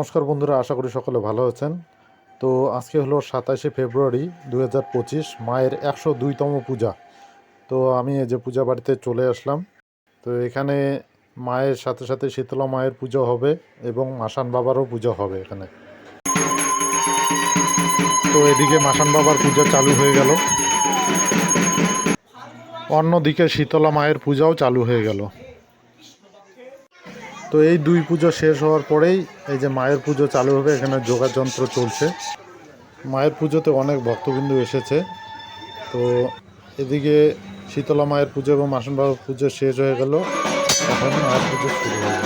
নমস্কার বন্ধুরা, আশা করি সকলে ভালো আছেন। তো আজকে হলো সাতাশে ফেব্রুয়ারি দু হাজার পঁচিশ, মায়ের একশো দুইতম পূজা। তো আমি এই যে পূজা বাড়িতে চলে আসলাম। তো এখানে মায়ের সাথে সাথে শীতলা মায়ের পুজো হবে এবং মাসান বাবারও পুজো হবে এখানে। তো এদিকে মাসান বাবার পুজো চালু হয়ে গেল। অন্যদিকে শীতলা মায়ের পূজাও চালু হয়ে গেল। তো এই দুই পুজো শেষ হওয়ার পরেই এই যে মায়ের পুজো চালু হবে, এখানে যোগাযন্ত্র চলছে। মায়ের পুজোতে অনেক ভক্তবিন্দু এসেছে। তো এদিকে শীতলা মায়ের পুজো এবং মাসন বাবার পুজো শেষ হয়ে গেল। এখন মায়ের পুজো শুরু হয়ে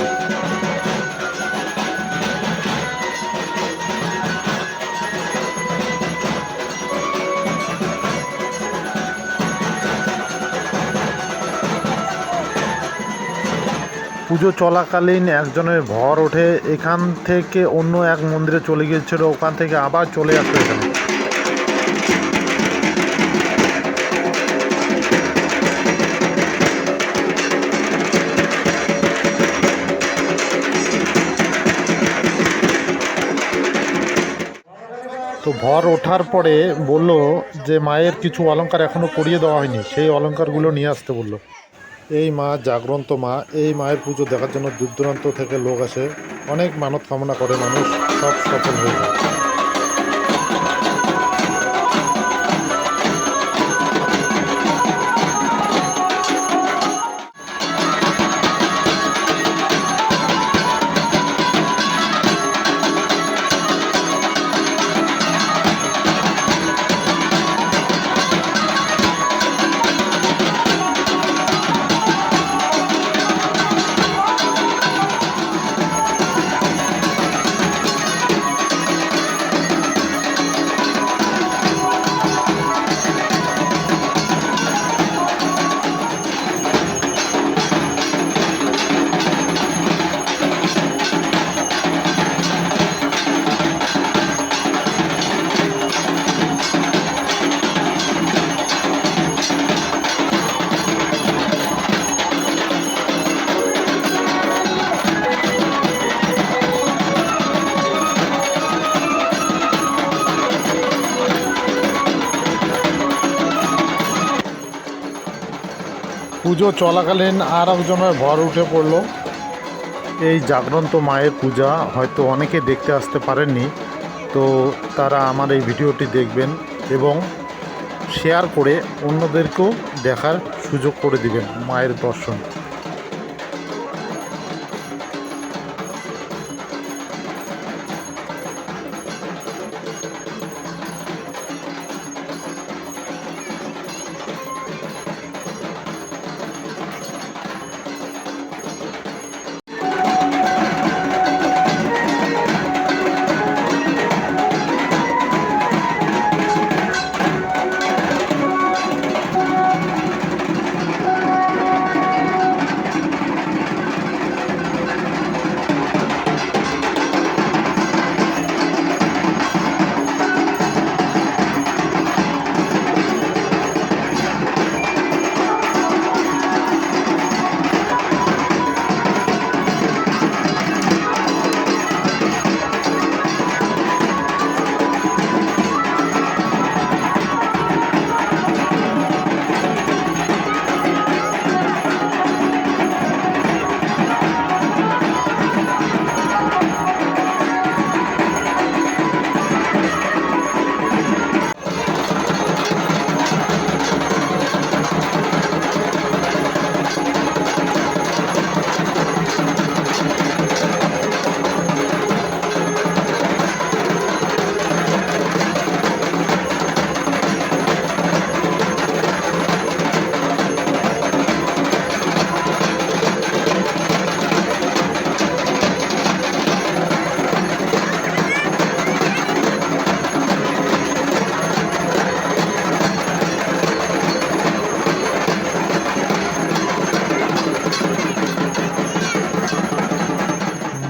পুজো চলাকালীন একজনের ভর ওঠে। এখান থেকে অন্য এক মন্দিরে চলে গিয়েছিল। ওখান থেকে আবার চলে আসতো এখানে। তো ভর ওঠার পরে বলল যে, মায়ের কিছু অলংকার এখনও করিয়ে দেওয়া হয়নি। সেই অলংকারগুলো নিয়ে আসতে বলল। এই মা জাগ্রন্ত মা, এই মায়ের পুজো দেখার জন্য দূর দূরান্ত থেকে লোক আসে। অনেক মানত কামনা করে মানুষ, সব সফল হয়ে যায়। পুজো চলাকালীন আর একজনের ভর উঠে পড়ল। এই জাগ্রন্ত মায়ের পূজা, হয়তো অনেকে দেখতে আসতে পারেননি। তো তারা আমার এই ভিডিওটি দেখবেন এবং শেয়ার করে অন্যদেরকেও দেখার সুযোগ করে দিবেন মায়ের দর্শন।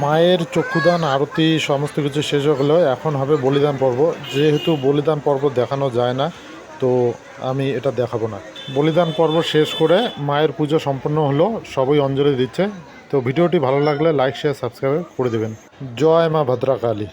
মায়ের চক্ষুদান, আরতি, সমস্ত কিছু শেষ গেলো এখন হবে বলিদান পর্ব। যেহেতু বলিদান পর্ব দেখানো যায় না, তো আমি এটা দেখাবো না। বলিদান পর্ব শেষ করে মায়ের পুজো সম্পন্ন হলো, সবই অঞ্জলি দিচ্ছে। তো ভিডিওটি ভালো লাগলে লাইক শেয়ার সাবস্ক্রাইব করে দেবেন। জয় মা ভদ্রকালী।